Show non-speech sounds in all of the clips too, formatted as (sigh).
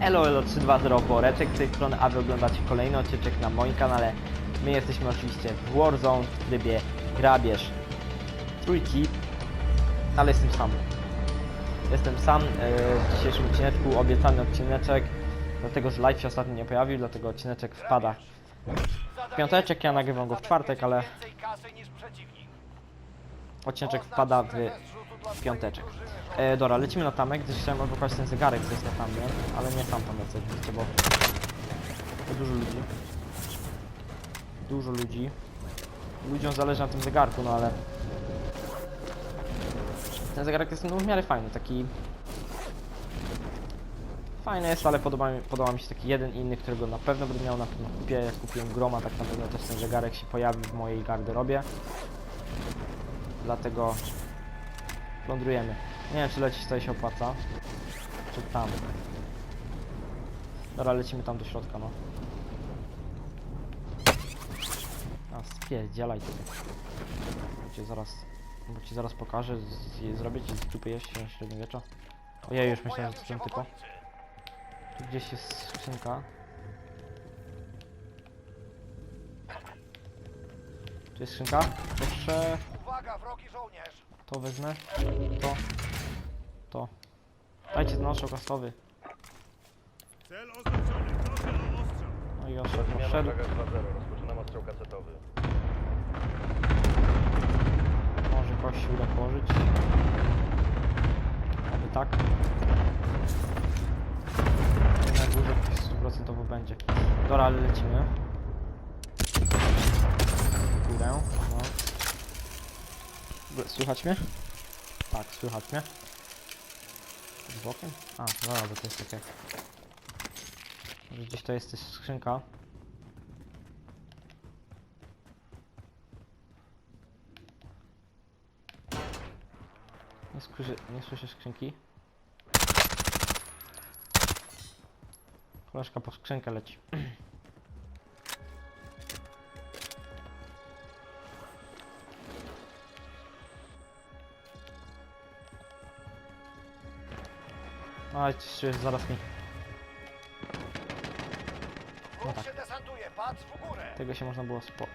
Elo Elo 320 Boreczek z tej strony, a wy oglądacie kolejny odcinek na moim kanale. My jesteśmy oczywiście w Warzone w trybie grabież trójki, ale jestem sam. Jestem sam e, w dzisiejszym odcineczku, obiecany odcineczek, dlatego że live się ostatnio nie pojawił, dlatego odcineczek wpada w piąteczek, ja nagrywam go w czwartek, ale odcineczek wpada w piąteczek. E, dobra, lecimy na tamek, gdyż chciałem odblokować ten zegarek, co jest na tamie, ale nie sam tam lecę oczywiście, bo to dużo ludzi. Dużo ludzi. Ludziom zależy na tym zegarku, no ale ten zegarek jest no, w miarę fajny, taki fajny jest, ale podoba mi, podoba mi się taki jeden inny, którego na pewno będę miał na pewno kupię, jak kupiłem Groma, tak na pewno też ten zegarek się pojawi w mojej garderobie. Dlatego plądrujemy. Nie wiem, czy lecieć tutaj się opłaca. Czy tam. Dobra, lecimy tam do środka, no. A, spierdzielaj tutaj. Bo cię zaraz... Bo ci zaraz pokażę, z, zrobię ci z dupy jeść średniowiecza. Ojej, już myślałem, że to ten typo. Tu gdzieś jest skrzynka. Tu jest skrzynka. Proszę. Uwaga, wrogi żołnierz! To wezmę. To. To. Dajcie ten oszok kasowy. Cel oznaczony, proszę o ostrzał. No i oszok Zmiana wszedł. Praga 2.0, rozpoczynam ostrzał kasetowy. Może kogoś się uda położyć. Aby tak. Na górze ktoś stuprocentowo będzie. Dobra, ale lecimy. Słychać mnie? Tak, słychać mnie. Z bokiem? A, dobra, bo to jest takie... Może gdzieś to jest skrzynka. Nie, słyszę, nie słyszę skrzynki. Koleżka po skrzynkę leci. (clears throat) Oj, czy zaraz mi. Wróg tak. się desantuje, patrz w górę! Tego się można było spo...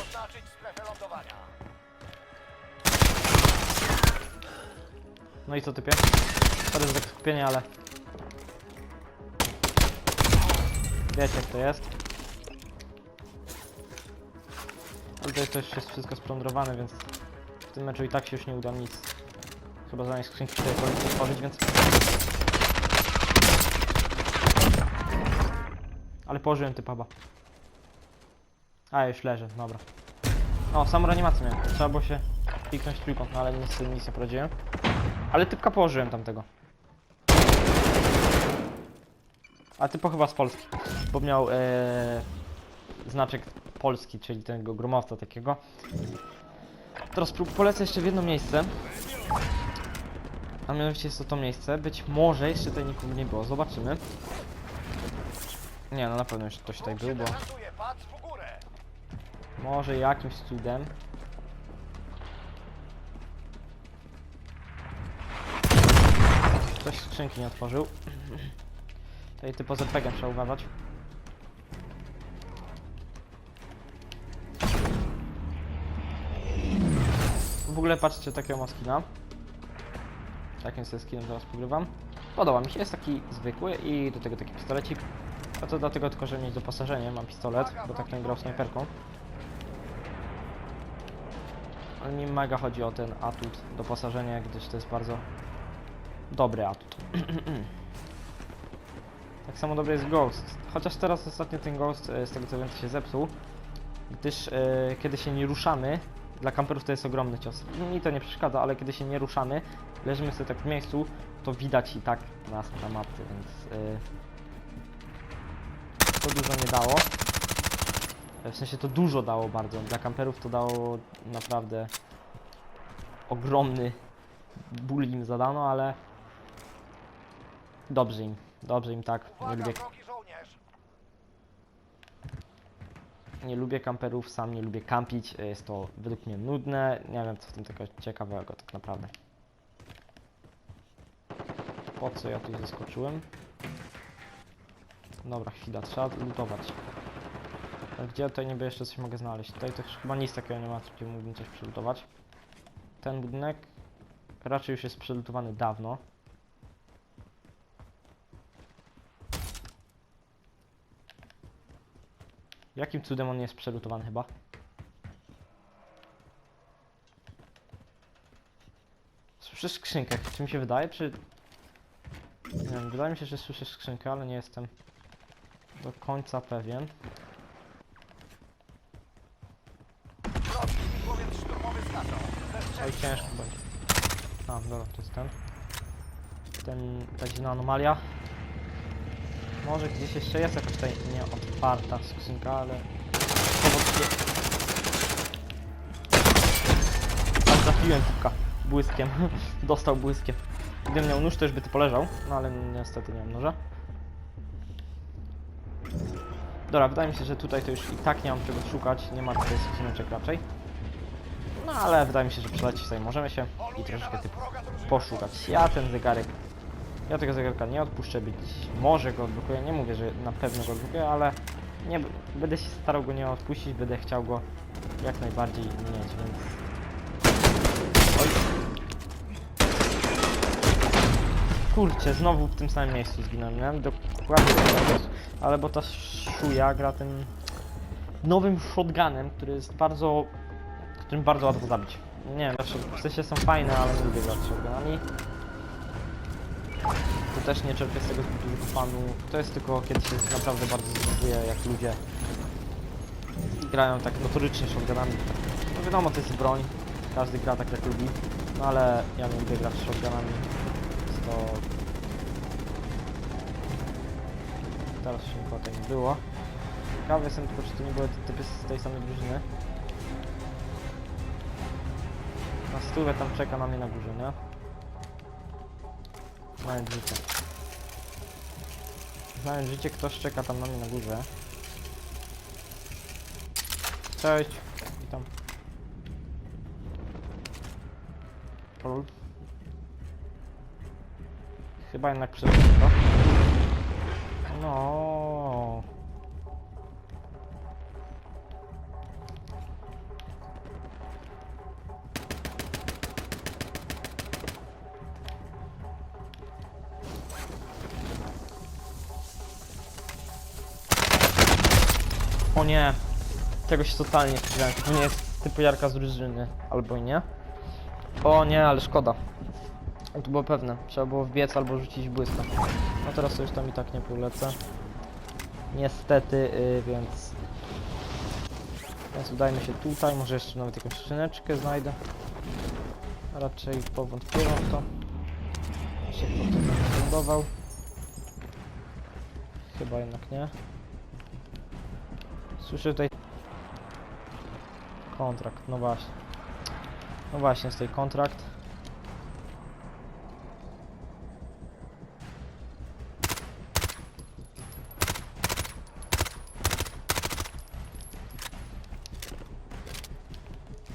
Oznaczyć strefę lądowania. No i co typie? Sorry za tak skupienie, ale... Wiecie jak to jest. Ale to jest też jest wszystko splądrowane, więc w tym meczu i tak się już nie uda nic. Chyba za skrzynki tutaj otworzyć, więc... Ale położyłem typaba. A, już leży, dobra. O, samą animację miałem. Trzeba było się kliknąć trójkąt, no ale nic, nic nie poradziłem. Ale typka położyłem tamtego. A typo chyba z Polski, bo miał e, znaczek Polski, czyli tego gromowca takiego. Teraz polecę jeszcze w jedno miejsce. A mianowicie jest to to miejsce. Być może jeszcze tutaj nikogo nie było, zobaczymy. Nie, no na pewno jeszcze ktoś tutaj był, bo może jakimś cudem. Ktoś skrzynki nie otworzył. (clears throat) Tutaj typo z RPG trzeba uważać. W ogóle patrzcie takiego ma skina. Takim sobie skinem teraz pogrywam. Podoba mi się, jest taki zwykły i do tego taki pistolecik. A to dlatego tylko, że mieć doposażenie, mam pistolet, bo tak nie grał snajperką. Ale mi mega chodzi o ten atut, doposażenie, gdyż to jest bardzo dobry atut. (clears throat) tak samo dobry jest Ghost. Chociaż teraz ostatnio ten Ghost, e, z tego co wiem, się zepsuł. Gdyż e, kiedy się nie ruszamy, dla kamperów to jest ogromny cios. Mi to nie przeszkadza, ale kiedy się nie ruszamy, leżymy sobie tak w miejscu, to widać i tak nas na mapce, więc e, to dużo nie dało. W sensie to dużo dało bardzo. Dla kamperów to dało naprawdę ogromny ból im zadano, ale dobrze im. Dobrze im tak. Nie lubię, nie lubię kamperów, sam nie lubię kampić. e, Jest to według mnie nudne. Nie wiem co w tym tego ciekawego tak naprawdę. Po co ja tu zaskoczyłem? Dobra, chwila, trzeba lutować. Gdzie tutaj niby jeszcze coś mogę znaleźć? Tutaj też chyba nic takiego nie ma, gdzie mógłbym coś przelutować. Ten budynek raczej już jest przelutowany dawno. Jakim cudem on jest przelutowany chyba? Słyszę skrzynkę, czy mi się wydaje, czy... Nie wiem, wydaje mi się, że słyszę skrzynkę, ale nie jestem do końca pewien. Oj, ciężko będzie. A, dobra, to jest ten. Ten, ta dziwna anomalia. Może gdzieś jeszcze jest jakaś tutaj nieotwarta skrzynka, ale... Powoduje... Tak, trafiłem tylko błyskiem. (laughs) Dostał błyskiem. Gdybym miał nóż, to już by ty poleżał, no ale niestety nie mam noża. Dobra, wydaje mi się, że tutaj to już i tak nie mam czego szukać, nie ma tutaj skrzyneczek raczej. No ale wydaje mi się, że przelecieć sobie możemy się i troszeczkę typu poszukać. Ja ten zegarek, ja tego zegarka nie odpuszczę, być może go odblokuję, nie mówię, że na pewno go odblokuję, ale nie, będę się starał go nie odpuścić, będę chciał go jak najbardziej mieć, więc... Oj. Kurczę, znowu w tym samym miejscu zginąłem, miałem dokładnie miejscu, ale bo ta szuja gra tym nowym shotgunem, który jest bardzo którym bardzo łatwo zabić. Nie wiem, zawsze w sensie są fajne, ale nie lubię grać shotgunami. To też nie czerpię z tego zbyt dużo fanu. To jest tylko kiedy się naprawdę bardzo zdenerwuję, jak ludzie grają tak notorycznie shotgunami. No wiadomo, to jest broń. Każdy gra tak jak lubi. No ale ja nie lubię grać shotgunami. Teraz się nikogo tutaj nie było. Ciekawy jestem tylko, czy to nie były te typy z tej samej drużyny. Na stówę tam czeka na mnie na górze, nie? Znając życie. Znając życie, ktoś czeka tam na mnie na górze. Cześć. Witam. Lol. Chyba jednak przeżyłem to. No. O nie. Tego się totalnie nie spodziewałem. To nie jest typu Jarka z drużyny. Albo i nie. O nie, ale szkoda. To było pewne. Trzeba było wbiec albo rzucić błyska. No teraz już tam i tak nie polecę. Niestety, yy, więc... Więc udajmy się tutaj. Może jeszcze nawet jakąś skrzyneczkę znajdę. Raczej powątpiewam w to. Się budował. Chyba jednak nie. Słyszę tutaj kontrakt, no właśnie. No właśnie, jest tutaj kontrakt.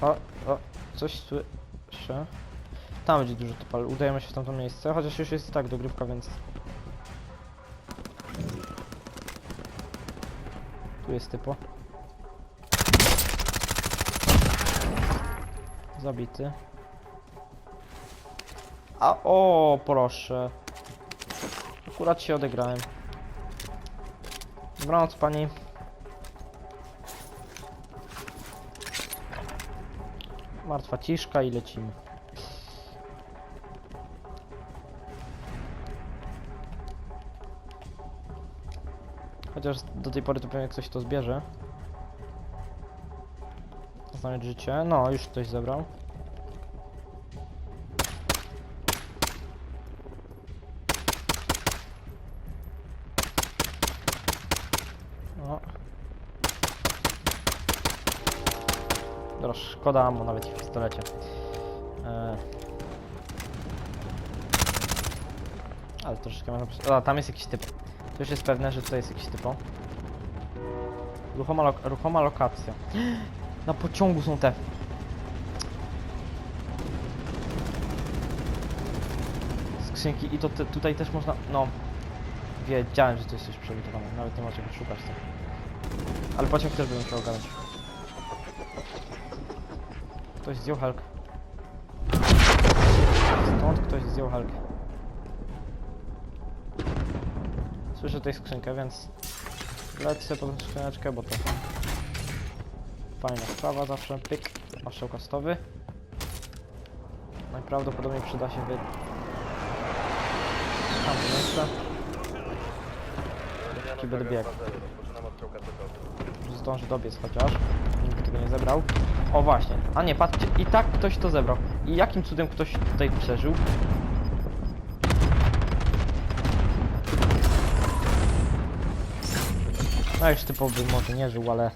O, o, coś słyszę. Tam będzie dużo typa, ale udajemy się w tamto miejsce, chociaż już jest tak dogrywka, więc... Tu jest typo. Zabity. A o, proszę. Akurat się odegrałem. Dobranoc pani. Martwa ciszka i lecimy. Chociaż do tej pory to pewnie ktoś to zbierze. Znaleźć życie. No, już ktoś zebrał. O. Dobra, szkoda ammo nawet w pistolecie. E... Ale troszeczkę przy- A, tam jest jakiś typ. To już jest pewne, że tutaj jest jakiś typo. Ruchoma, ruchoma lokacja. (gasps) Na pociągu są te. skrzynki i to te, tutaj też można, no... Wiedziałem, że to jest coś przelutowane, nawet nie ma czego szukać tak. Ale pociąg też bym musiał ogarnąć. Ktoś zdjął helkę. Stąd ktoś zdjął helkę. Słyszę tutaj skrzynkę, więc lecę po tą skrzyneczkę, bo to fajna sprawa zawsze. Pyk, maszeł kastowy. Najprawdopodobniej przyda się wy... Tam miejsce. Czy będę biegł. Zdąży dobiec chociaż. Tego nie zebrał. O właśnie. A nie, patrzcie. I tak ktoś to zebrał. I jakim cudem ktoś tutaj przeżył? No już typowy może nie żył, ale...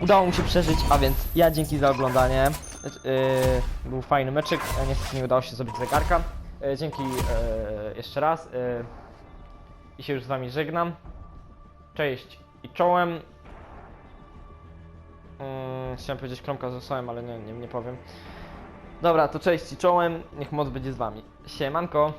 Udało mu się przeżyć, a więc ja dzięki za oglądanie. Yy, był fajny meczyk, e, niestety nie udało się zrobić zegarka. Yy, dzięki yy, jeszcze raz. Yy, I się już z wami żegnam. Cześć i czołem. Yy, chciałem powiedzieć kromka z rosołem, ale nie, nie, nie powiem. Dobra, to cześć i czołem. Niech moc będzie z wami. Siemanko.